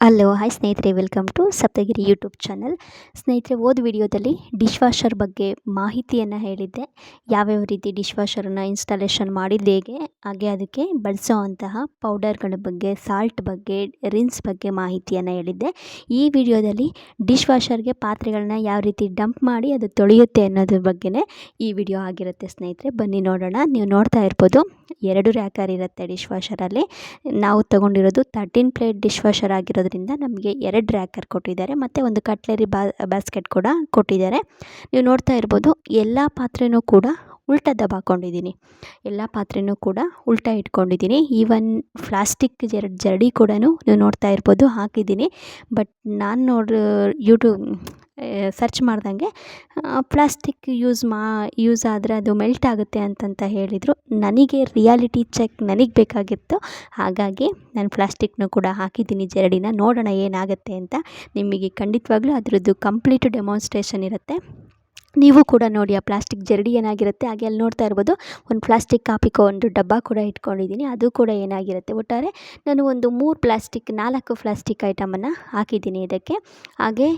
Hello hi ಸ್ನೇಹಿತರೆ welcome to Saptagiri YouTube channel ಸ್ನೇಹಿತರೆ ಓದ್ ವಿಡಿಯೋದಲ್ಲಿ ಡಿಶ್ ವಾಷರ್ ಬಗ್ಗೆ ಮಾಹಿತಿಯನ್ನು ಹೇಳಿದ್ದೆ. ಯಾವ್ಯಾವ ರೀತಿ ಡಿಶ್ ವಾಷರನ್ನು ಇನ್ಸ್ಟಾಲೇಷನ್ ಮಾಡಿದ್ದು ಹೇಗೆ, ಹಾಗೆ ಅದಕ್ಕೆ ಬಳಸೋವಂತಹ ಪೌಡರ್ಗಳ ಬಗ್ಗೆ ಸಾಲ್ಟ್ ಬಗ್ಗೆ ರಿನ್ಸ್ ಬಗ್ಗೆ ಮಾಹಿತಿಯನ್ನು ಹೇಳಿದ್ದೆ. ಈ ವಿಡಿಯೋದಲ್ಲಿ ಡಿಶ್ ವಾಷರ್ಗೆ ಪಾತ್ರೆಗಳನ್ನ ಯಾವ ರೀತಿ ಡಂಪ್ ಮಾಡಿ ಅದು ತೊಳೆಯುತ್ತೆ ಅನ್ನೋದ್ರ ಬಗ್ಗೆನೇ ಈ ವಿಡಿಯೋ ಆಗಿರುತ್ತೆ ಸ್ನೇಹಿತರೆ. ಬನ್ನಿ ನೋಡೋಣ. ನೀವು ನೋಡ್ತಾ ಇರ್ಬೋದು, ಎರಡು ರ್ಯಾಕರ್ ಇರುತ್ತೆ ಡಿಶ್ ವಾಷರಲ್ಲಿ ನಾವು ತೊಗೊಂಡಿರೋದು ತರ್ಟೀನ್ ಪ್ಲೇಟ್ ಡಿಶ್ ವಾಷರ್ ಆಗಿರೋದ್ರಿಂದ ನಮಗೆ ಎರಡು ರ್ಯಾಕರ್ ಕೊಟ್ಟಿದ್ದಾರೆ, ಮತ್ತು ಒಂದು ಕಟ್ಲರಿ ಬಾ ಬ್ಯಾಸ್ಕೆಟ್ ಕೂಡ ಕೊಟ್ಟಿದ್ದಾರೆ. ನೀವು ನೋಡ್ತಾ ಇರ್ಬೋದು, ಎಲ್ಲ ಪಾತ್ರೆಯೂ ಕೂಡ ಉಲ್ಟಾ ದಬಾಕೊಂಡಿದ್ದೀನಿ ಎಲ್ಲ ಪಾತ್ರೆನೂ ಕೂಡ ಉಲ್ಟಾ ಇಟ್ಕೊಂಡಿದ್ದೀನಿ. ಈವನ್ ಪ್ಲಾಸ್ಟಿಕ್ ಜರ, ಜರಡಿ ಕೂಡ ನೀವು ನೋಡ್ತಾ ಇರ್ಬೋದು, ಹಾಕಿದ್ದೀನಿ. ಬಟ್ ನಾನು ನೋಡಿ, ಯೂಟ್ಯೂಬ್ ಸರ್ಚ್ ಮಾಡ್ದಂಗೆ ಪ್ಲಾಸ್ಟಿಕ್ ಯೂಸ್ ಮಾ, ಯೂಸ್ ಆದರೆ ಅದು ಮೆಲ್ಟ್ ಆಗುತ್ತೆ ಅಂತಂತ ಹೇಳಿದರು. ನನಗೆ ರಿಯಾಲಿಟಿ ಚೆಕ್ ನನಗೆ ಬೇಕಾಗಿತ್ತು. ಹಾಗಾಗಿ ನಾನು ಪ್ಲಾಸ್ಟಿಕ್ನೂ ಕೂಡ ಹಾಕಿದ್ದೀನಿ, ಜರಡಿನ. ನೋಡೋಣ ಏನಾಗುತ್ತೆ ಅಂತ ನಿಮಗೆ ಖಂಡಿತವಾಗ್ಲೂ ಅದರದ್ದು ಕಂಪ್ಲೀಟ್ ಡೆಮಾನ್ಸ್ಟ್ರೇಷನ್ ಇರುತ್ತೆ. ನೀವು ಕೂಡ ನೋಡಿ, ಆ ಪ್ಲಾಸ್ಟಿಕ್ ಜರಡಿ ಏನಾಗಿರುತ್ತೆ? ಹಾಗೆ ಅಲ್ಲಿ ನೋಡ್ತಾ ಇರ್ಬೋದು. ಒಂದು ಪ್ಲಾಸ್ಟಿಕ್ ಕಾಪಿಕೋ ಒಂದು ಡಬ್ಬ ಕೂಡ ಇಟ್ಕೊಂಡಿದ್ದೀನಿ. ಅದು ಕೂಡ ಏನಾಗಿರುತ್ತೆ? ಒಟ್ಟಾರೆ ನಾನು ಒಂದು ಮೂರು ಪ್ಲಾಸ್ಟಿಕ್, ನಾಲ್ಕು ಪ್ಲಾಸ್ಟಿಕ್ ಐಟಮನ್ನು ಹಾಕಿದ್ದೀನಿ ಇದಕ್ಕೆ. ಹಾಗೆ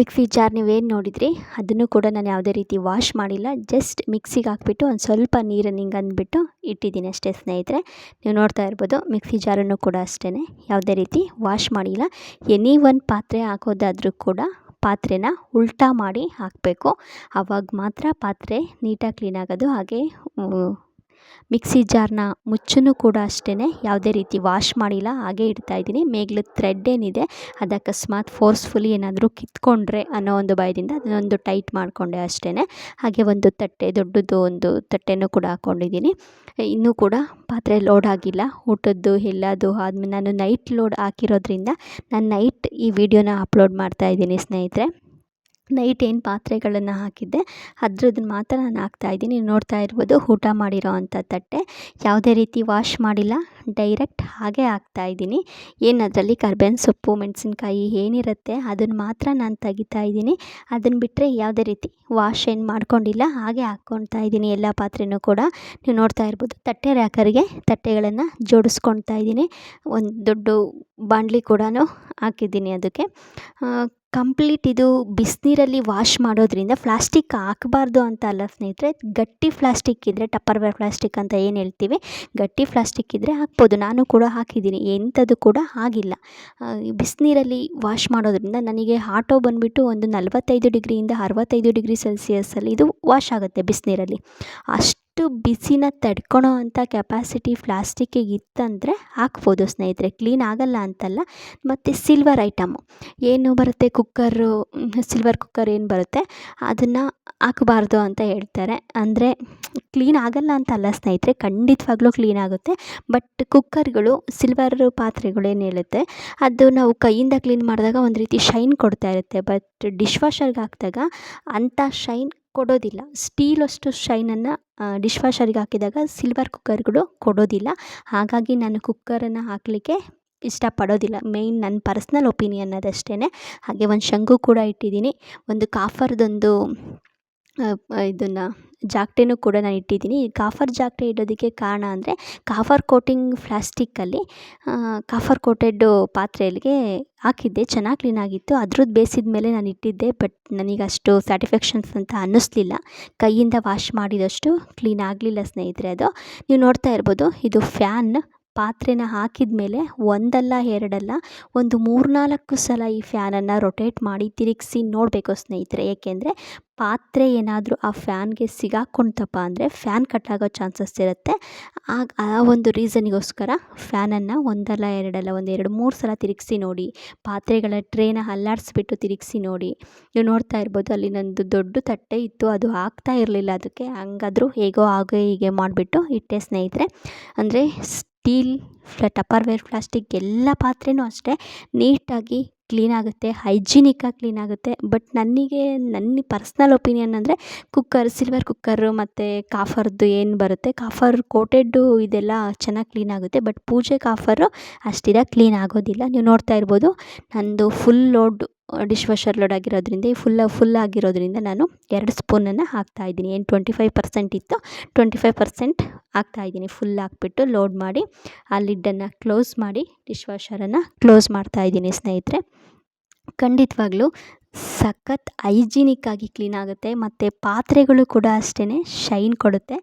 ಮಿಕ್ಸಿ ಜಾರ್ ನೀವೇನು ನೋಡಿದ್ರಿ? ಅದನ್ನು ಕೂಡ ನಾನು ಯಾವುದೇ ರೀತಿ ವಾಶ್ ಮಾಡಿಲ್ಲ. ಜಸ್ಟ್ ಮಿಕ್ಸಿಗೆ ಹಾಕ್ಬಿಟ್ಟು ಒಂದು ಸ್ವಲ್ಪ ನೀರನ್ನು ಹಿಂಗೆ ಅಂದ್ಬಿಟ್ಟು ಇಟ್ಟಿದ್ದೀನಿ ಅಷ್ಟೇ ಸ್ನೇಹಿತರೆ. ನೀವು ನೋಡ್ತಾ ಇರ್ಬೋದು, ಮಿಕ್ಸಿ ಜಾರನ್ನು ಕೂಡ ಅಷ್ಟೇ ಯಾವುದೇ ರೀತಿ ವಾಶ್ ಮಾಡಿಲ್ಲ. ಎನಿ ಒಂದು ಪಾತ್ರೆ ಹಾಕೋದಾದರೂ ಕೂಡ ಪಾತ್ರೆನ ಉಲ್ಟಾ ಮಾಡಿ ಹಾಕಬೇಕು. ಆವಾಗ ಮಾತ್ರ ಪಾತ್ರೆ ನೀಟಾಗಿ ಕ್ಲೀನ್ ಆಗೋದು. ಹಾಗೆ ಮಿಕ್ಸಿ ಜಾರ್ನ ಮುಚ್ಚನ್ನು ಕೂಡ ಅಷ್ಟೇ ಯಾವುದೇ ರೀತಿ ವಾಶ್ ಮಾಡಿಲ್ಲ, ಹಾಗೆ ಇಡ್ತಾಯಿದ್ದೀನಿ ಮೇಗ್ಲು ಥ್ರೆಡ್ ಏನಿದೆ, ಅದು ಅಕಸ್ಮಾತ್ ಫೋರ್ಸ್ಫುಲಿ ಏನಾದರೂ ಕಿತ್ಕೊಂಡ್ರೆ ಅನ್ನೋ ಒಂದು ಭಯದಿಂದ ಅದನ್ನೊಂದು ಟೈಟ್ ಮಾಡಿಕೊಂಡೆ ಅಷ್ಟೇ ಹಾಗೆ ಒಂದು ತಟ್ಟೆ, ದೊಡ್ಡದು ಒಂದು ತಟ್ಟೆನೂ ಕೂಡ ಹಾಕ್ಕೊಂಡಿದ್ದೀನಿ ಇನ್ನೂ ಕೂಡ ಪಾತ್ರೆ ಲೋಡ್ ಆಗಿಲ್ಲ. ಊಟದ್ದು, ಎಲ್ಲದು ಆದ್ಮೇಲೆ ನಾನು ನೈಟ್ ಲೋಡ್ ಹಾಕಿರೋದ್ರಿಂದ, ನಾನು ನೈಟ್ ಈ ವಿಡಿಯೋನ ಅಪ್ಲೋಡ್ ಮಾಡ್ತಾಯಿದ್ದೀನಿ ಸ್ನೇಹಿತರೆ. ನೈಟ್ ಏನು ಪಾತ್ರೆಗಳನ್ನು ಹಾಕಿದ್ದೆ ಅದ್ರದ್ದು ಮಾತ್ರ ನಾನು ಹಾಕ್ತಾಯಿದ್ದೀನಿ ನೀವು ನೋಡ್ತಾ ಇರ್ಬೋದು, ಊಟ ಮಾಡಿರೋ ಅಂಥ ತಟ್ಟೆ. ಯಾವುದೇ ರೀತಿ ವಾಶ್ ಮಾಡಿಲ್ಲ, ಡೈರೆಕ್ಟ್ ಹಾಗೆ ಹಾಕ್ತಾಯಿದ್ದೀನಿ ಏನು ಅದರಲ್ಲಿ ಕರ್ಬೇವಿನ ಸೊಪ್ಪು, ಮೆಣಸಿನ್ಕಾಯಿ ಏನಿರುತ್ತೆ ಅದನ್ನು ಮಾತ್ರ ನಾನು ತೆಗಿತಾ ಇದ್ದೀನಿ. ಅದನ್ನು ಬಿಟ್ಟರೆ ಯಾವುದೇ ರೀತಿ ವಾಶ್ ಏನು ಮಾಡ್ಕೊಂಡಿಲ್ಲ, ಹಾಗೆ ಹಾಕ್ಕೊಳ್ತಾ ಇದ್ದೀನಿ ಎಲ್ಲ ಪಾತ್ರೆನೂ ಕೂಡ. ನೀವು ನೋಡ್ತಾ ಇರ್ಬೋದು, ತಟ್ಟೆ ರ್ಯಾಕರ್ಗೆ ತಟ್ಟೆಗಳನ್ನು ಜೋಡಿಸ್ಕೊಳ್ತಾ ಇದ್ದೀನಿ. ಒಂದು ದೊಡ್ಡ ಬಾಣಲಿ ಕೂಡ ಹಾಕಿದ್ದೀನಿ ಅದಕ್ಕೆ. ಕಂಪ್ಲೀಟ್ ಇದು ಬಿಸಿನೀರಲ್ಲಿ ವಾಶ್ ಮಾಡೋದ್ರಿಂದ ಪ್ಲಾಸ್ಟಿಕ್ ಹಾಕಬಾರ್ದು ಅಂತ ಅಲ್ಲ ಸ್ನೇಹಿತರೆ. ಗಟ್ಟಿ ಪ್ಲಾಸ್ಟಿಕ್ ಇದ್ದರೆ ಟಪ್ಪರ್ವೇರ್ ಪ್ಲಾಸ್ಟಿಕ್ ಅಂತ ಏನು ಹೇಳ್ತೀವಿ, ಗಟ್ಟಿ ಪ್ಲಾಸ್ಟಿಕ್ ಇದ್ದರೆ ಹಾಕ್ಬೋದು. ನಾನು ಕೂಡ ಹಾಕಿದ್ದೀನಿ ಎಂಥದ್ದು ಕೂಡ ಆಗಿಲ್ಲ. ಬಿಸಿನೀರಲ್ಲಿ ವಾಶ್ ಮಾಡೋದ್ರಿಂದ ನನಗೆ ಆಟೋ ಬಂದುಬಿಟ್ಟು ಒಂದು ನಲವತ್ತೈದು ಡಿಗ್ರಿಯಿಂದ ಅರವತ್ತೈದು ಡಿಗ್ರಿ ಸೆಲ್ಸಿಯಸ್ಸಲ್ಲಿ ಇದು ವಾಶ್ ಆಗುತ್ತೆ ಬಿಸಿನೀರಲ್ಲಿ. ಅಷ್ಟು ಬಿಸಿನ ತಡ್ಕೊಳೋ ಅಂಥ ಕೆಪಾಸಿಟಿ ಪ್ಲಾಸ್ಟಿಕ್ಕಿಗೆ ಇತ್ತಂದರೆ ಹಾಕ್ಬೋದು ಸ್ನೇಹಿತರೆ. ಕ್ಲೀನ್ ಆಗಲ್ಲ ಅಂತಲ್ಲ, ಮತ್ತು ಸಿಲ್ವರ್ ಐಟಮು ಏನು ಬರುತ್ತೆ ಕುಕ್ಕರು ಸಿಲ್ವರ್ ಕುಕ್ಕರ್ ಏನು ಬರುತ್ತೆ? ಅದನ್ನು ಹಾಕ್ಬಾರ್ದು ಅಂತ ಹೇಳ್ತಾರೆ. ಅಂದರೆ ಕ್ಲೀನ್ ಆಗಲ್ಲ ಅಂತ ಅಲ್ಲ ಸ್ನೇಹಿತರೆ, ಖಂಡಿತವಾಗ್ಲೂ ಕ್ಲೀನ್ ಆಗುತ್ತೆ. ಬಟ್ ಕುಕ್ಕರ್ಗಳು ಸಿಲ್ವರ್ ಪಾತ್ರೆಗಳು ಏನು ಹೇಳುತ್ತೆ? ಅದು ನಾವು ಕೈಯಿಂದ ಕ್ಲೀನ್ ಮಾಡಿದಾಗ ಒಂದು ರೀತಿ ಶೈನ್ ಕೊಡ್ತಾ ಇರುತ್ತೆ. ಬಟ್ ಡಿಶ್ ವಾಷರ್ಗೆ ಹಾಕಿದಾಗ ಅಂಥ ಶೈನ್ ಕೊಡೋದಿಲ್ಲ. ಸ್ಟೀಲ್ ಅಷ್ಟು ಶೈನನ್ನು ಡಿಶ್ ವಾಷರಿಗೆ ಹಾಕಿದಾಗ ಸಿಲ್ವರ್ ಕುಕ್ಕರ್ಗಳು ಕೊಡೋದಿಲ್ಲ. ಹಾಗಾಗಿ ನಾನು ಕುಕ್ಕರನ್ನು ಹಾಕಲಿಕ್ಕೆ ಇಷ್ಟಪಡೋದಿಲ್ಲ. ಮೇಯ್ನ್ ನನ್ನ ಪರ್ಸ್ನಲ್ ಒಪಿನಿಯನ್ ಅದಷ್ಟೇ ಹಾಗೆ ಒಂದು ಶಂಕು ಕೂಡ ಇಟ್ಟಿದ್ದೀನಿ. ಒಂದು ಕಾಫರ್ದೊಂದು ಇದನ್ನು ಜಾಕ್ಟೆನೂ ಕೂಡ ನಾನು ಇಟ್ಟಿದ್ದೀನಿ. ಕಾಫರ್ ಜಾಕ್ಟೆ ಇಡೋದಕ್ಕೆ ಕಾರಣ ಅಂದರೆ ಕಾಫರ್ ಕೋಟಿಂಗ್ ಪ್ಲಾಸ್ಟಿಕ್ಕಲ್ಲಿ ಕಾಫರ್ ಕೋಟೆಡ್ಡು ಪಾತ್ರೆಯಲ್ಲಿಗೆ ಹಾಕಿದ್ದೆ. ಚೆನ್ನಾಗಿ ಕ್ಲೀನ್ ಆಗಿತ್ತು. ಅದ್ರದ್ದು ಬೇಸಿದ ಮೇಲೆ ನಾನು ಇಟ್ಟಿದ್ದೆ, ಬಟ್ ನನಗೆ ಅಷ್ಟು ಸ್ಯಾಟಿಸ್ಫ್ಯಾಕ್ಷನ್ಸ್ ಅಂತ ಅನ್ನಿಸ್ಲಿಲ್ಲ. ಕೈಯಿಂದ ವಾಶ್ ಮಾಡಿದಷ್ಟು ಕ್ಲೀನ್ ಆಗಲಿಲ್ಲ ಸ್ನೇಹಿತರೆ ಅದು. ನೀವು ನೋಡ್ತಾ ಇರ್ಬೋದು, ಇದು ಫ್ಯಾನ್ ಪಾತ್ರೆನ ಹಾಕಿದ ಮೇಲೆ ಒಂದಲ್ಲ ಎರಡಲ್ಲ ಒಂದು ಮೂರು ನಾಲ್ಕು ಸಲ ಈ ಫ್ಯಾನನ್ನು ರೊಟೇಟ್ ಮಾಡಿ ತಿರುಗಿಸಿ ನೋಡಬೇಕು ಸ್ನೇಹಿತರೆ. ಏಕೆಂದರೆ ಪಾತ್ರೆ ಏನಾದರೂ ಆ ಫ್ಯಾನ್ಗೆ ಸಿಗಾಕೊಂತಪ್ಪ ಅಂದರೆ ಫ್ಯಾನ್ ಕಟ್ಟಾಗೋ ಚಾನ್ಸಸ್ ಇರುತ್ತೆ. ಆಗ ಆ ಒಂದು ರೀಸನಿಗೋಸ್ಕರ ಫ್ಯಾನನ್ನು ಒಂದಲ್ಲ ಎರಡಲ್ಲ ಒಂದು ಎರಡು ಮೂರು ಸಲ ತಿರುಗಿಸಿ ನೋಡಿ, ಪಾತ್ರೆಗಳ ಟ್ರೇನ ಅಲ್ಲಾಡಿಸ್ಬಿಟ್ಟು ತಿರುಗಿಸಿ ನೋಡಿ. ನೀವು ನೋಡ್ತಾ ಇರ್ಬೋದು ಅಲ್ಲಿ ನಂದು ದೊಡ್ಡ ತಟ್ಟೆ ಇತ್ತು, ಅದು ಆಗ್ತಾ ಇರಲಿಲ್ಲ, ಅದಕ್ಕೆ ಹಂಗಾದ್ರೂ ಹೇಗೋ ಹಾಗೆ ಹೀಗೆ ಮಾಡಿಬಿಟ್ಟು ಇಟ್ಟೆ ಸ್ನೇಹಿತರೆ. ಅಂದರೆ ಸ್ಟೀಲ್ ಟಪ್ಪರ್ವೇರ್, ಪ್ಲಾಸ್ಟಿಕ್ ಎಲ್ಲ ಪಾತ್ರೆಯೂ ಅಷ್ಟೇ ನೀಟಾಗಿ ಕ್ಲೀನ್ ಆಗುತ್ತೆ, ಹೈಜಿನಿಕ್ಕಾಗಿ ಕ್ಲೀನ್ ಆಗುತ್ತೆ. ಬಟ್ ನನಗೆ ನನ್ನ ಪರ್ಸ್ನಲ್ ಒಪಿನಿಯನ್ ಅಂದರೆ ಕುಕ್ಕರ್, ಸಿಲ್ವರ್ ಕುಕ್ಕರು ಮತ್ತು ಕಾಫರ್ದು ಏನು ಬರುತ್ತೆ, ಕಾಫರ್ ಕೋಟೆಡ್ಡು ಇದೆಲ್ಲ ಚೆನ್ನಾಗಿ ಕ್ಲೀನ್ ಆಗುತ್ತೆ. ಬಟ್ ಪೂಜೆ ಕಾಫರು ಕ್ಲೀನ್ ಆಗೋದಿಲ್ಲ. ನೀವು ನೋಡ್ತಾ ಇರ್ಬೋದು ನನ್ನದು full load dish washer load ಆಗಿರೋದ್ರಿಂದ, ಈ ಫುಲ್ಲ ಫುಲ್ ಆಗಿರೋದ್ರಿಂದ ನಾನು ಎರಡು ಸ್ಪೂನನ್ನು ಹಾಕ್ತಾಯಿದ್ದೀನಿ ಏನು ಟ್ವೆಂಟಿ ಫೈವ್ ಪರ್ಸೆಂಟ್ ಇತ್ತು ಟ್ವೆಂಟಿ ಫೈವ್ ಪರ್ಸೆಂಟ್ ಹಾಕ್ತಾಯಿದ್ದೀನಿ ಫುಲ್ ಹಾಕ್ಬಿಟ್ಟು ಲೋಡ್ ಮಾಡಿ, ಆ ಲಿಡ್ಡನ್ನು ಕ್ಲೋಸ್ ಮಾಡಿ ಡಿಶ್ ವಾಷರನ್ನು ಕ್ಲೋಸ್ ಮಾಡ್ತಾಯಿದ್ದೀನಿ ಸ್ನೇಹಿತರೆ. ಖಂಡಿತವಾಗ್ಲೂ ಸಖತ್ ಹೈಜಿನಿಕ್ಕಾಗಿ ಕ್ಲೀನ್ ಆಗುತ್ತೆ. ಮತ್ತು ಪಾತ್ರೆಗಳು ಕೂಡ ಅಷ್ಟೇ ಶೈನ್ ಕೊಡುತ್ತೆ.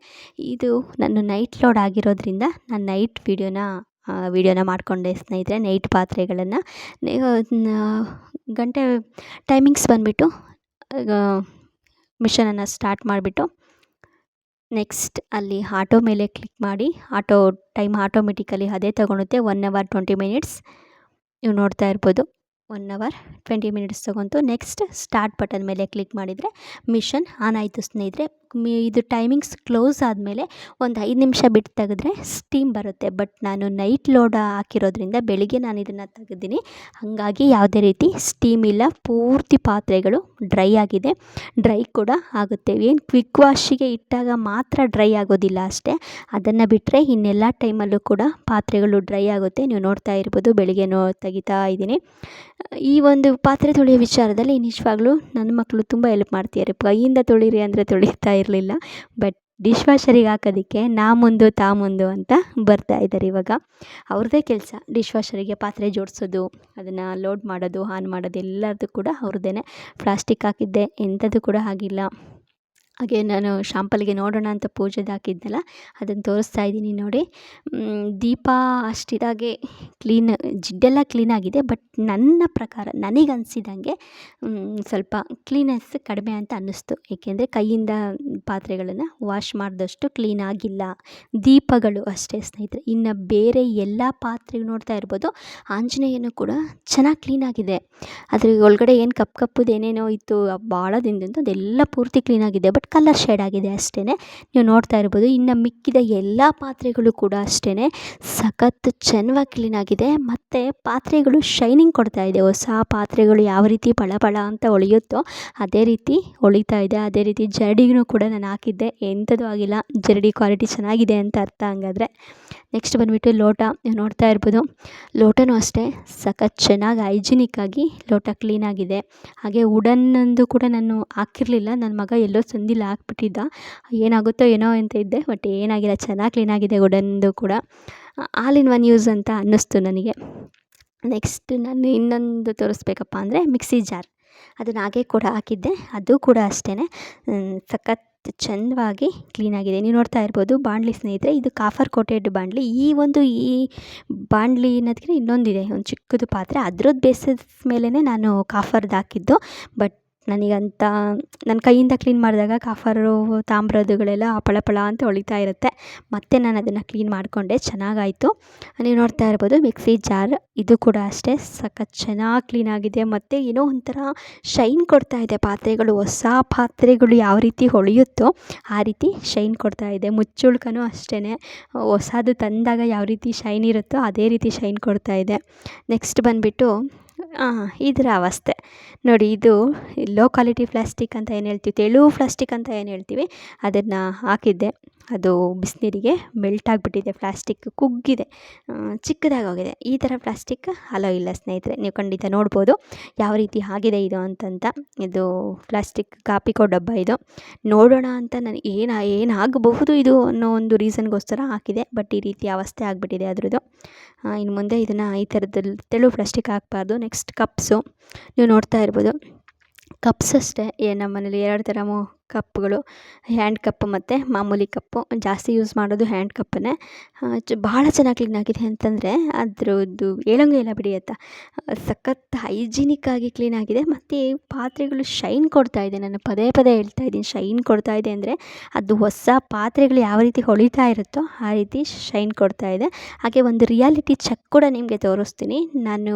ಇದು ನನ್ನ ನೈಟ್ ಲೋಡ್ ಆಗಿರೋದ್ರಿಂದ ನಾನು ನೈಟ್ ವೀಡಿಯೋನ ವೀಡಿಯೋನ ಮಾಡಿಕೊಂಡೆ ಸ್ನೇಹಿತರೆ, ನೈಟ್ ಪಾತ್ರೆಗಳನ್ನು. ಗಂಟೆ ಟೈಮಿಂಗ್ಸ್ ಬಂದುಬಿಟ್ಟು ಮಿಷನನ್ನು ಸ್ಟಾರ್ಟ್ ಮಾಡಿಬಿಟ್ಟು ನೆಕ್ಸ್ಟ್ ಅಲ್ಲಿ ಆಟೋ ಮೇಲೆ ಕ್ಲಿಕ್ ಮಾಡಿ ಆಟೋ ಟೈಮ್ ಆಟೋಮೆಟಿಕಲಿ ಅದೇ ತೊಗೊಳುತ್ತೆ ಒನ್ ಅವರ್ ಟ್ವೆಂಟಿ ಮಿನಿಟ್ಸ್ ನೀವು ನೋಡ್ತಾ ಇರ್ಬೋದು ಒನ್ ಅವರ್ ಟ್ವೆಂಟಿ ಮಿನಿಟ್ಸ್ ತೊಗೊಂತು ನೆಕ್ಸ್ಟ್ ಸ್ಟಾರ್ಟ್ ಬಟನ್ ಮೇಲೆ ಕ್ಲಿಕ್ ಮಾಡಿದರೆ ಮಿಷನ್ ಆನ್ ಆಯಿತು ಸ್ನೇಹಿತರೆ. ಇದು ಟೈಮಿಂಗ್ಸ್ ಕ್ಲೋಸ್ ಆದಮೇಲೆ ಒಂದು ಐದು ನಿಮಿಷ ಬಿಟ್ಟು ತೆಗೆದ್ರೆ ಸ್ಟೀಮ್ ಬರುತ್ತೆ. ಬಟ್ ನಾನು ನೈಟ್ ಲೋಡ್ ಹಾಕಿರೋದ್ರಿಂದ ಬೆಳಿಗ್ಗೆ ನಾನು ಇದನ್ನು ತೆಗೆದಿನಿ ಹಾಗಾಗಿ ಯಾವುದೇ ರೀತಿ ಸ್ಟೀಮ್ ಇಲ್ಲ. ಪೂರ್ತಿ ಪಾತ್ರೆಗಳು ಡ್ರೈ ಆಗಿದೆ. ಡ್ರೈ ಕೂಡ ಆಗುತ್ತೆ. ಏನು ಕ್ವಿಕ್ ವಾಶಿಗೆ ಇಟ್ಟಾಗ ಮಾತ್ರ ಡ್ರೈ ಆಗೋದಿಲ್ಲ ಅಷ್ಟೇ. ಅದನ್ನು ಬಿಟ್ಟರೆ ಇನ್ನೆಲ್ಲ ಟೈಮಲ್ಲೂ ಕೂಡ ಪಾತ್ರೆಗಳು ಡ್ರೈ ಆಗುತ್ತೆ. ನೀವು ನೋಡ್ತಾ ಇರ್ಬೋದು, ಬೆಳಿಗ್ಗೆ ನೋ, ತೆಗಿತಾ ಇದ್ದೀನಿ. ಈ ಒಂದು ಪಾತ್ರೆ ತೊಳೆಯೋ ವಿಚಾರದಲ್ಲಿ ನಿಜವಾಗ್ಲೂ ನನ್ನ ಮಕ್ಕಳು ತುಂಬ ಹೆಲ್ಪ್ ಮಾಡ್ತಿದ್ದಾರೆ. ಕೈಯಿಂದ ತೊಳಿರಿ ಅಂದರೆ ತೊಳಿತಾ ಇರಲಿಲ್ಲ. ಬಟ್ ಡಿಶ್ ವಾಷರಿಗೆ ಹಾಕೋದಕ್ಕೆ ನಾ ಮುಂದು, ತಾ ಮುಂದು ಅಂತ ಬರ್ತಾ ಇದ್ದಾರೆ ಇವಾಗ. ಅವ್ರದ್ದೇ ಕೆಲಸ. ಡಿಶ್ ವಾಷರಿಗೆ ಪಾತ್ರೆ ಜೋಡಿಸೋದು, ಅದನ್ನು ಲೋಡ್ ಮಾಡೋದು ಆನ್ ಮಾಡೋದು ಎಲ್ಲದೂ ಕೂಡ ಅವ್ರದ್ದೇ ಪ್ಲಾಸ್ಟಿಕ್ ಹಾಕಿದ್ದೆ ಎಂಥದ್ದು ಕೂಡ ಆಗಿಲ್ಲ ಹಾಗೆ ನಾನು ಶಾಂಪಲ್ಗೆ ನೋಡೋಣ ಅಂತ ಪೂಜೆದು ಹಾಕಿದ್ನಲ್ಲ, ಅದನ್ನು ತೋರಿಸ್ತಾ ಇದ್ದೀನಿ ನೋಡಿ. ದೀಪ ಅಷ್ಟಿದಾಗೆ ಕ್ಲೀನ್, ಜಿಡ್ಡೆಲ್ಲ ಕ್ಲೀನಾಗಿದೆ ಬಟ್ ನನ್ನ ಪ್ರಕಾರ ನನಗೆ ಅನಿಸಿದಂಗೆ ಸ್ವಲ್ಪ ಕ್ಲೀನೆಸ್ ಕಡಿಮೆ ಅಂತ ಅನ್ನಿಸ್ತು. ಏಕೆಂದರೆ ಕೈಯಿಂದ ಪಾತ್ರೆಗಳನ್ನು ವಾಶ್ ಮಾಡಿದಷ್ಟು ಕ್ಲೀನ್ ಆಗಿಲ್ಲ. ದೀಪಗಳು ಅಷ್ಟೇ ಸ್ನೇಹಿತರೆ. ಇನ್ನು ಬೇರೆ ಎಲ್ಲ ಪಾತ್ರೆ ನೋಡ್ತಾ ಇರ್ಬೋದು, ಆಂಜನೇಯನು ಕೂಡ ಚೆನ್ನಾಗಿ ಕ್ಲೀನಾಗಿದೆ ಅದ್ರ ಒಳಗಡೆ ಏನು ಕಪ್ಪು ಕಪ್ಪುದು ಏನೇನೋ ಇತ್ತು ಭಾಳ ದಿನದಿಂದ ಅದೆಲ್ಲ ಪೂರ್ತಿ ಕ್ಲೀನಾಗಿದೆ ಬಟ್ ಕಲರ್ ಶೇಡ್ ಆಗಿದೆ ಅಷ್ಟೇ ನೀವು ನೋಡ್ತಾ ಇರ್ಬೋದು, ಇನ್ನು ಮಿಕ್ಕಿದ ಎಲ್ಲ ಪಾತ್ರೆಗಳು ಕೂಡ ಅಷ್ಟೇ ಸಖತ್ ಚೆನ್ನಾಗಿ ಕ್ಲೀನಾಗಿದೆ ಮತ್ತು ಪಾತ್ರೆಗಳು ಶೈನಿಂಗ್ ಕೊಡ್ತಾ ಇದೆ. ಹೊಸ ಪಾತ್ರೆಗಳು ಯಾವ ರೀತಿ ಪಳ ಪಳ ಅಂತ ಹೊಳೆಯುತ್ತೋ ಅದೇ ರೀತಿ ಹೊಳಿತಾ ಇದೆ. ಅದೇ ರೀತಿ ಜರಡಿಗೂ ಕೂಡ ನಾನು ಹಾಕಿದ್ದೆ. ಎಂಥದ್ದು ಆಗಿಲ್ಲ. ಜರಡಿ ಕ್ವಾಲಿಟಿ ಚೆನ್ನಾಗಿದೆ ಅಂತ ಅರ್ಥ ಹಂಗಾದ್ರೆ. ನೆಕ್ಸ್ಟ್ ಬಂದುಬಿಟ್ಟು ಲೋಟ. ನೀವು ನೋಡ್ತಾ ಇರ್ಬೋದು, ಲೋಟನೂ ಅಷ್ಟೇ. ಸಖತ್ ಚೆನ್ನಾಗಿ ಹೈಜಿನಿಕ್ಕಾಗಿ ಲೋಟ ಕ್ಲೀನಾಗಿದೆ ಹಾಗೆ ವುಡನ್ನೊಂದು ಕೂಡ ನಾನು ಹಾಕಿರಲಿಲ್ಲ. ನನ್ನ ಮಗ ಎಲ್ಲೋ ಸಂದಿಲ್ಲಿ ಹಾಕ್ಬಿಟ್ಟಿದ್ದ. ಏನಾಗುತ್ತೋ ಏನೋ ಅಂತ ಇದ್ದೆ ಬಟ್ ಏನಾಗಿಲ್ಲ, ಚೆನ್ನಾಗಿ ಕ್ಲೀನಾಗಿದೆ ವುಡನ್ದು ಕೂಡ. ಆಲ್ ಇನ್ ಒನ್ ಯೂಸ್ ಅಂತ ಅನ್ನಿಸ್ತು ನನಗೆ. ನೆಕ್ಸ್ಟ್ ನಾನು ಇನ್ನೊಂದು ತೋರಿಸ್ಬೇಕಪ್ಪ ಅಂದರೆ ಮಿಕ್ಸಿ ಜಾರ್. ಅದನ್ನು ಹಾಗೆ ಕೂಡ ಹಾಕಿದ್ದೆ, ಅದು ಕೂಡ ಅಷ್ಟೇ ಸಖತ್ ಚಂದವಾಗಿ ಕ್ಲೀನಾಗಿದೆ ನೀವು ನೋಡ್ತಾ ಇರ್ಬೋದು, ಬಾಂಡ್ಲಿ ಸ್ನೇಹಿತರೆ, ಇದು ಕಾಫರ್ ಕೋಟೆಡ್ ಬಾಂಡ್ಲಿ. ಈ ಒಂದು ಈ ಬಾಂಡ್ಲಿ ಅನ್ನೋದಕ್ಕಿಂತ ಇನ್ನೊಂದಿದೆ, ಒಂದು ಚಿಕ್ಕದು ಪಾತ್ರೆ. ಅದ್ರದ್ದು ಬೇಸಿಸ್ ಮೇಲೇ ನಾನು ಕಾಫರ್ದು ಹಾಕಿದ್ದು ಬಟ್ ನನಗಂತ ನನ್ನ ಕೈಯಿಂದ ಕ್ಲೀನ್ ಮಾಡಿದಾಗ ಕಾಫರು, ತಾಮ್ರದುಗಳೆಲ್ಲ ಪಳ ಪಳ ಅಂತ ಹೊಳಿತಾ ಇರುತ್ತೆ. ಮತ್ತು ನಾನು ಅದನ್ನು ಕ್ಲೀನ್ ಮಾಡಿಕೊಂಡೆ. ಚೆನ್ನಾಗಾಯಿತು. ನೀವು ನೋಡ್ತಾ ಇರ್ಬೋದು, ಮಿಕ್ಸಿ ಜಾರ್ ಇದು ಕೂಡ ಅಷ್ಟೇ. ಸಖತ್ ಚೆನ್ನಾಗಿ ಕ್ಲೀನಾಗಿದೆ ಮತ್ತು ಏನೋ ಒಂಥರ ಶೈನ್ ಕೊಡ್ತಾ ಇದೆ ಪಾತ್ರೆಗಳು. ಹೊಸ ಪಾತ್ರೆಗಳು ಯಾವ ರೀತಿ ಹೊಳೆಯುತ್ತೋ ಆ ರೀತಿ ಶೈನ್ ಕೊಡ್ತಾ ಇದೆ. ಮುಚ್ಚುಳ್ಕನೂ ಅಷ್ಟೇ ಹೊಸದು ತಂದಾಗ ಯಾವ ರೀತಿ ಶೈನ್ ಇರುತ್ತೋ ಅದೇ ರೀತಿ ಶೈನ್ ಕೊಡ್ತಾ ಇದೆ. ನೆಕ್ಸ್ಟ್ ಬಂದುಬಿಟ್ಟು ಇದರ ಅವಸ್ಥೆ. ನೋಡಿ, ಇದು ಲೋ ಕ್ವಾಲಿಟಿ ಪ್ಲಾಸ್ಟಿಕ್ ಅಂತ ಏನು ಹೇಳ್ತೀವಿ? ತೆಳು ಪ್ಲಾಸ್ಟಿಕ್ ಅಂತ ಏನು ಹೇಳ್ತೀವಿ? ಅದನ್ನು ಹಾಕಿದ್ದೆ. ಅದು ಬಿಸಿನೀರಿಗೆ ಮೆಲ್ಟ್ ಆಗಿಬಿಟ್ಟಿದೆ ಪ್ಲಾಸ್ಟಿಕ್ ಕುಗ್ಗಿದೆ ಚಿಕ್ಕದಾಗಿ ಹೋಗಿದೆ. ಈ ಥರ ಪ್ಲಾಸ್ಟಿಕ್ ಅಲೋ ಇಲ್ಲ ಸ್ನೇಹಿತರೆ, ನೀವು ಖಂಡಿತ ನೋಡ್ಬೋದು. ಯಾವ ರೀತಿ ಆಗಿದೆ ಇದು ಅಂತಂತ, ಇದು ಪ್ಲಾಸ್ಟಿಕ್ ಕಾಪಿಕೋ ಡಬ್ಬ ಇದು. ನೋಡೋಣ ಅಂತ ನನಗೆ ಏನು ಏನು ಆಗಬಹುದು ಇದು ಅನ್ನೋ ಒಂದು ರೀಸನ್ಗೋಸ್ಕರ ಹಾಕಿದೆ ಬಟ್ ಈ ರೀತಿ ಅವಸ್ಥೆ ಆಗಿಬಿಟ್ಟಿದೆ ಅದರದ್ದು. ಇನ್ನು ಮುಂದೆ ಇದನ್ನು ಈ ಥರದಲ್ಲಿ ತೆಳು ಪ್ಲಾಸ್ಟಿಕ್ ಹಾಕ್ಬಾರ್ದು ನೆಕ್ಸ್ಟ್ ಕಪ್ಸು ನೀವು ನೋಡ್ತಾ ಇರ್ಬೋದು. ಕಪ್ಸ್ ಅಷ್ಟೇ. ಏನು ನಮ್ಮ ಮನೇಲಿ ಎರಡು ಥರ ಮು ಕಪ್ಗಳು ಹ್ಯಾಂಡ್ ಕಪ್ ಮತ್ತು ಮಾಮೂಲಿ ಕಪ್ಪು ಜಾಸ್ತಿ ಯೂಸ್ ಮಾಡೋದು ಹ್ಯಾಂಡ್ ಕಪ್ಪನ್ನೇ ಚ ಭಾಳ ಚೆನ್ನಾಗಿ ಕ್ಲೀನ್ ಆಗಿದೆ ಅಂತಂದರೆ ಅದ್ರದ್ದು ಹೇಳಂಗೆ ಇಲ್ಲ ಬಿಡಿ ಆಯಿತಾ? ಸಖತ್ ಹೈಜಿನಿಕ್ಕಾಗಿ ಕ್ಲೀನ್ ಆಗಿದೆ. ಮತ್ತು ಪಾತ್ರೆಗಳು ಶೈನ್ ಕೊಡ್ತಾ ಇದೆ. ನಾನು ಪದೇ ಪದೇ ಹೇಳ್ತಾ ಇದ್ದೀನಿ ಶೈನ್ ಕೊಡ್ತಾ ಇದೆ ಅಂದರೆ ಅದು ಹೊಸ ಪಾತ್ರೆಗಳು ಯಾವ ರೀತಿ ಹೊಳಿತಾ ಇರುತ್ತೋ ಆ ರೀತಿ ಶೈನ್ ಕೊಡ್ತಾ ಇದೆ. ಹಾಗೆ ಒಂದು ರಿಯಾಲಿಟಿ ಚೆಕ್ ಕೂಡ ನಿಮಗೆ ತೋರಿಸ್ತೀನಿ. ನಾನು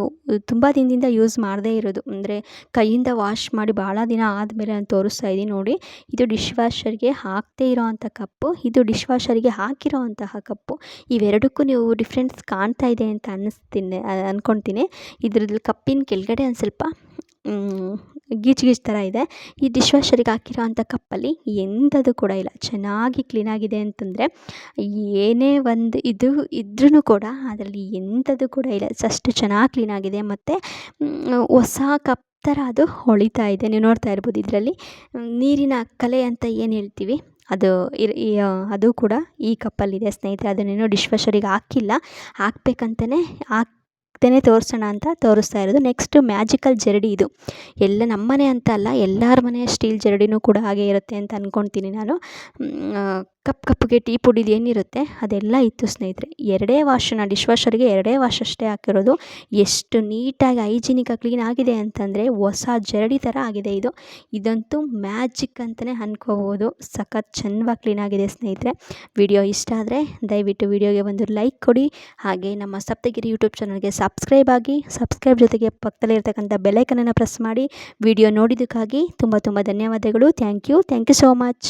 ತುಂಬ ದಿನದಿಂದ ಯೂಸ್ ಮಾಡದೇ ಇರೋದು. ಅಂದರೆ ಕೈಯಿಂದ ವಾಶ್ ಮಾಡಿ ಭಾಳ ದಿನ ಆದಮೇಲೆ ನಾನು ತೋರಿಸ್ತಾ ಇದ್ದೀನಿ ನೋಡಿ. ಇದು ಡಿಶ್ ವಾಷರ್ಗೆ ಹಾಕದೇ ಇರೋವಂಥ ಕಪ್ಪು, ಇದು ಡಿಶ್ ವಾಷರಿಗೆ ಹಾಕಿರೋವಂತಹ ಕಪ್ಪು. ಇವೆರಡಕ್ಕೂ ನೀವು ಡಿಫ್ರೆನ್ಸ್ ಕಾಣ್ತಾ ಇದೆ ಅಂತ ಅನ್ನಿಸ್ತೀನಿ ಅಂದ್ಕೊಳ್ತೀನಿ ಇದ್ರದ್ದು ಕಪ್ಪಿನ ಕೆಳಗಡೆ ಒಂದು ಸ್ವಲ್ಪ ಗೀಚು ಗೀಚು ಥರ ಇದೆ. ಈ ಡಿಶ್ ವಾಷರಿಗೆ ಹಾಕಿರೋ ಅಂಥ ಕಪ್ಪಲ್ಲಿ ಎಂಥದ್ದು ಕೂಡ ಇಲ್ಲ. ಚೆನ್ನಾಗಿ ಕ್ಲೀನಾಗಿದೆ ಅಂತಂದರೆ ಏನೇ ಒಂದು ಇದು ಇದ್ರೂ ಕೂಡ ಅದರಲ್ಲಿ ಎಂಥದ್ದು ಕೂಡ ಇಲ್ಲ. ಅಷ್ಟು ಚೆನ್ನಾಗಿ ಕ್ಲೀನಾಗಿದೆ ಮತ್ತು ಹೊಸ ಕಪ್ ಥರ ಅದು ಹೊಳಿತಾ ಇದೆ. ನೀವು ನೋಡ್ತಾ ಇರ್ಬೋದು ಇದರಲ್ಲಿ. ನೀರಿನ ಕಲೆ ಅಂತ ಏನು ಹೇಳ್ತೀವಿ? ಅದು ಇರ್ ಅದು ಕೂಡ ಈ ಕಪ್ಪಲ್ಲಿದೆ ಸ್ನೇಹಿತರೆ. ಅದನ್ನೇನೋ ಡಿಶ್ ವಾಷರಿಗೆ ಹಾಕಿಲ್ಲ. ಹಾಕ್ಬೇಕಂತಲೇ ಹಾಕ್ದೇ ತೋರಿಸೋಣ ಅಂತ ತೋರಿಸ್ತಾ ಇರೋದು. ನೆಕ್ಸ್ಟು ಮ್ಯಾಜಿಕಲ್ ಜರಡಿ ಇದು. ಎಲ್ಲ ನಮ್ಮನೆ ಅಂತ ಅಲ್ಲ, ಎಲ್ಲರ ಮನೆಯ ಸ್ಟೀಲ್ ಜರಡಿನೂ ಕೂಡ ಹಾಗೆ ಇರುತ್ತೆ ಅಂತ ಅಂದ್ಕೊಳ್ತೀನಿ ನಾನು. ಕಪ್ಪು ಕಪ್ಪಗೆ ಟೀ ಪುಡಿದು ಏನಿರುತ್ತೆ? ಅದೆಲ್ಲ ಇತ್ತು ಸ್ನೇಹಿತರೆ. ಎರಡೇ ವಾಶ್, ನಾನು ಡಿಶ್ ವಾಷರಿಗೆ ಎರಡೇ ವಾಶ್ ಅಷ್ಟೇ ಹಾಕಿರೋದು. ಎಷ್ಟು ನೀಟಾಗಿ ಹೈಜಿನಿಕಾಗಿ ಕ್ಲೀನ್ ಆಗಿದೆ ಅಂತಂದರೆ ಹೊಸ ಜರಡಿ ಥರ ಆಗಿದೆ ಇದು. ಇದಂತೂ ಮ್ಯಾಜಿಕ್ ಅಂತಲೇ ಅನ್ಕೋಬೋದು ಸಖತ್ ಚೆನ್ನಾಗಿ ಕ್ಲೀನ್ ಆಗಿದೆ ಸ್ನೇಹಿತರೆ. ವಿಡಿಯೋ ಇಷ್ಟ ಆದರೆ ದಯವಿಟ್ಟು ವಿಡಿಯೋಗೆ ಒಂದು ಲೈಕ್ ಕೊಡಿ. ಹಾಗೆ ನಮ್ಮ ಸಪ್ತಗಿರಿ ಯೂಟ್ಯೂಬ್ ಚಾನಲ್ಗೆ ಸಬ್ಸ್ಕ್ರೈಬ್ ಆಗಿ ಸಬ್ಸ್ಕ್ರೈಬ್ ಜೊತೆಗೆ ಪಕ್ಕದಲ್ಲೇ ಇರ್ತಕ್ಕಂಥ ಬೆಲೈಕನನ್ನು ಪ್ರೆಸ್ ಮಾಡಿ. ವಿಡಿಯೋ ನೋಡಿದ್ದಕ್ಕಾಗಿ ತುಂಬ ತುಂಬ ಧನ್ಯವಾದಗಳು. Thank you thank you so much